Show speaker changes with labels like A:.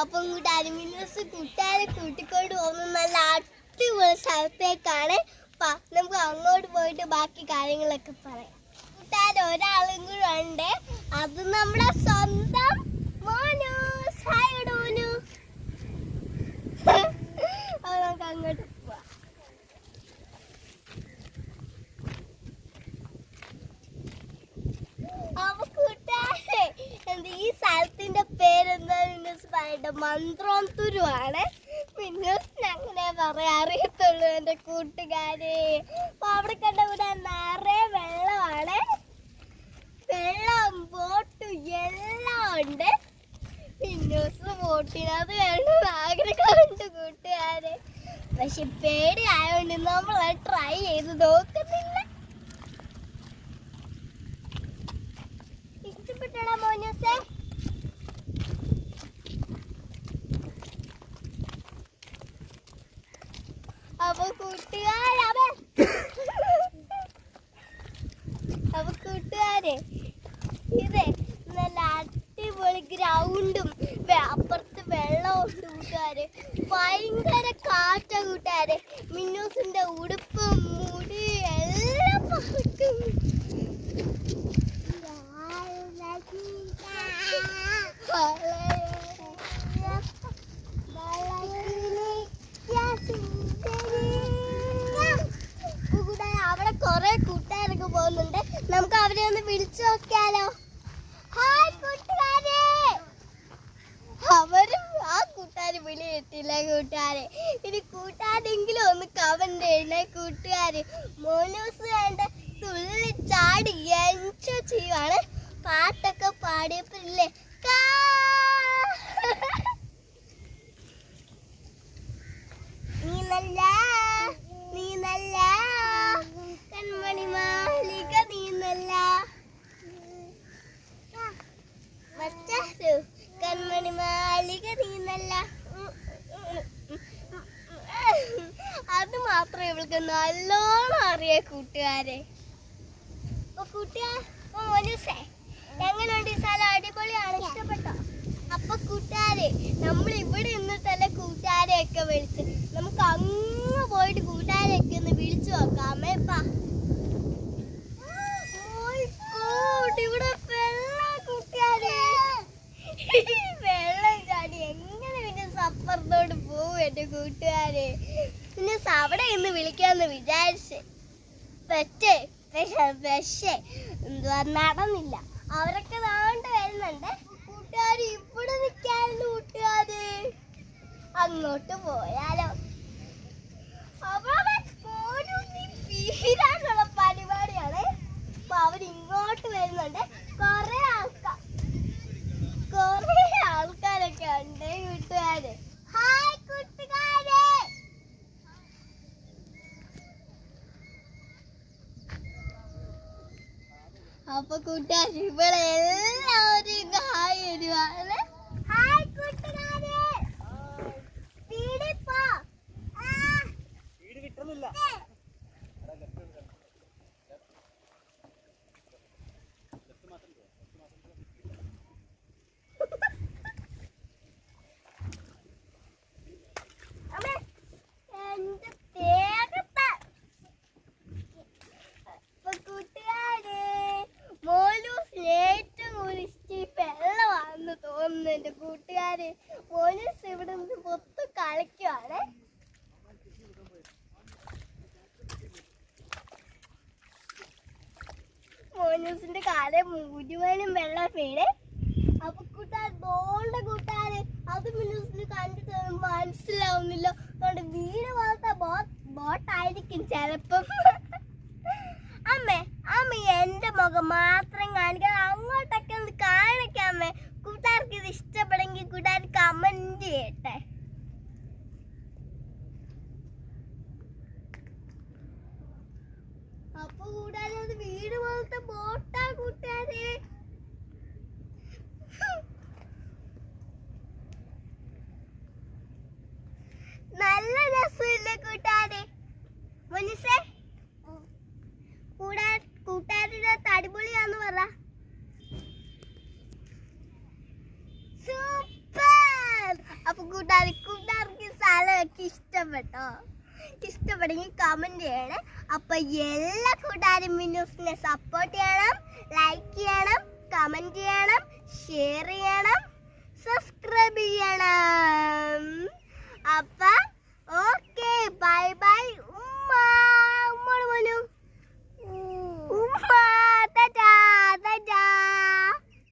A: അപ്പം ഇങ്ങോട്ട് അലുമിനിയസ് കൂട്ടുകാരെ കൂട്ടിക്കൊണ്ട് പോകുന്ന. നല്ല അടിപൊളി സ്ഥലത്തേക്കാണ്. നമുക്ക് അങ്ങോട്ട് പോയിട്ട് ബാക്കി കാര്യങ്ങളൊക്കെ പറയാം. ഒരാളും കൂടെ ഉണ്ട്. അത് നമ്മുടെ സ്വന്തം മോനോ. ഹായ് മോനു അപ്പൊ നമുക്ക് അങ്ങോട്ട് പോവാം അപ്പൊ കൂട്ടുകാരെ എന്ത് ഈ സ്ഥലത്തിന്റെ പേരെന്താ മിന്നൂസ് തുരുവാണ്. പിന്നെ അങ്ങനെ പറയാൻ അറിയത്തുള്ളൂ എന്റെ കൂട്ടുകാരെ. അപ്പൊ അവിടെ കണ്ട ഇവിടെ നിറയെ വെള്ളമാണ്. വെള്ളം ബോട്ട് എല്ലാം ഉണ്ട്. പിന്നോസ് ബോട്ടിനകത്ത് വേണം ആഗ്രഹമുണ്ട് കൂട്ടുകാര്. പക്ഷെ പേടി ആയതുകൊണ്ട് നമ്മൾ ട്രൈ ചെയ്ത് നോക്കുന്നില്ല. ഇഷ്ടപ്പെട്ടാ മോനൂസേ അപ്പൊ കൂട്ടുകാരവ അപ്പൊ കൂട്ടുകാരെ. ഇത് നല്ല അടിപൊളി ഗ്രൗണ്ടും അപ്പുറത്ത് വെള്ളമുണ്ട് കൂട്ടുകാരെ. ഭയങ്കര കാറ്റ കൂട്ടുകാരെ. മിന്നൂസിന്റെ ഉടുപ്പും മുടി എല്ലാം പറക്കും അവിടെ കൊറേ കൂട്ടുകാരൊക്കെ പോകുന്നുണ്ട് നമുക്ക് അവരെ ഒന്ന് വിളിച്ചു നോക്കിയാലോ? ഹായ് കൂട്ടുകാരെ. അവരും ആ കൂട്ടുകാര് വിളി കിട്ടില്ല കൂട്ടുകാരെ. ഇനി കൂട്ടുകാരെങ്കിലും ഒന്ന് കമന്റ് ചെയ്യണേ കൂട്ടുകാര്. മോനൂസ് വേണ്ട തുള്ളി ചാടി എൻജോയ് ചെയ്യുവാണ്. പാട്ടൊക്കെ പാടിയപ്പോഴില്ലേ കാ ഇവൾക്ക് നല്ലോണം അറിയാം കൂട്ടുകാരെ. ഈ സ്ഥലം? അടിപൊളിയാണ് ഇഷ്ടപ്പെട്ടോ? അപ്പൊ കൂട്ടുകാരെ നമ്മൾ ഇവിടെ നിന്നിട്ടല്ലേ കൂട്ടുകാരെയൊക്കെ വിളിച്ച്. നമുക്ക് അങ്ങ് പോയിട്ട് കൂട്ടുകാരെയൊക്കെ ഒന്ന് വിളിച്ചു നോക്കാമേ പാ വെള്ളം ചാടി എങ്ങനെ പിന്നെ സപ്പറത്തോട് പോവും എന്റെ കൂട്ടുകാരെ? പിന്നെ അവിടെ ഇന്ന് വിളിക്കാന്ന് വിചാരിച്ച്. പക്ഷേ പക്ഷേ പക്ഷേ എന്തുവാ നടന്നില്ല. അവരൊക്കെ നാണ്ട് വരുന്നുണ്ട്. കൂട്ടുകാർ ഇവിടെ നിൽക്കാനുള്ള കൂട്ടുകാര്. അങ്ങോട്ട് പോയാലോ? അവിടെ പോരൂന്നി വീരാനുള്ള പരിപാടിയാണ്. അപ്പൊ അവരിങ്ങോട്ട് വരുന്നുണ്ട്. കൊറേ ആൾക്കാർ കൊറേ ആൾക്കാരൊക്കെ ഉണ്ട് കൂട്ടുകാര് ഹായ് കൂട്ടുകാരെ അപ്പൊ കൂട്ടുകാർ ഇവിടെ എല്ലാവരും ഹായ് വരുവാണ് ഹായ് കൂട്ടുകാരെ. സ്പീഡിൽ പോ ആ.
B: വീട് കിട്ടുന്നില്ല
A: അമ്മേ, എന്റെ തേകത്താ. അപ്പൊ കൂട്ടുകാരെ, മോനൂസിന് ഏറ്റവും കൂടുതൽ ഇഷ്ടം ഈ വെള്ളമാണെന്ന് തോന്നുന്നു എന്റെ കൂട്ടുകാര് മോനൂസ് ഇവിടെ നിന്ന് മൊത്തം കളിക്കുവാണ് മോനൂസിന്റെ കാലം മുഴുവനും വെള്ളം വീട് അപ്പൊ കൂട്ടാൻ ബോളിന്റെ കൂട്ടുകാര് ബോട്ടാ കൂട്ടാതെ നല്ല രസമില്ല കൂട്ടാതെ മുനിസേ കൂടാ കൂട്ടുകാരുടെ അടിപൊളിയാന്ന് പറ. സൂപ്പർ. അപ്പൊ കൂട്ടുകാർ കൂട്ടുകാർക്ക് സ്ഥലമൊക്കെ ഇഷ്ടപ്പെട്ടോ? ഇഷ്ടപ്പെടുമെങ്കിൽ കമന്റ് ചെയ്യണം. അപ്പൊ എല്ലാ കൂട്ടുകാരും വിനൂസിനെ സപ്പോർട്ട് ചെയ്യണം ലൈക്ക് ചെയ്യണം കമന്റ് ചെയ്യണം ഷെയർ ചെയ്യണം സബ്സ്ക്രൈബ് ചെയ്യണം. അപ്പൊ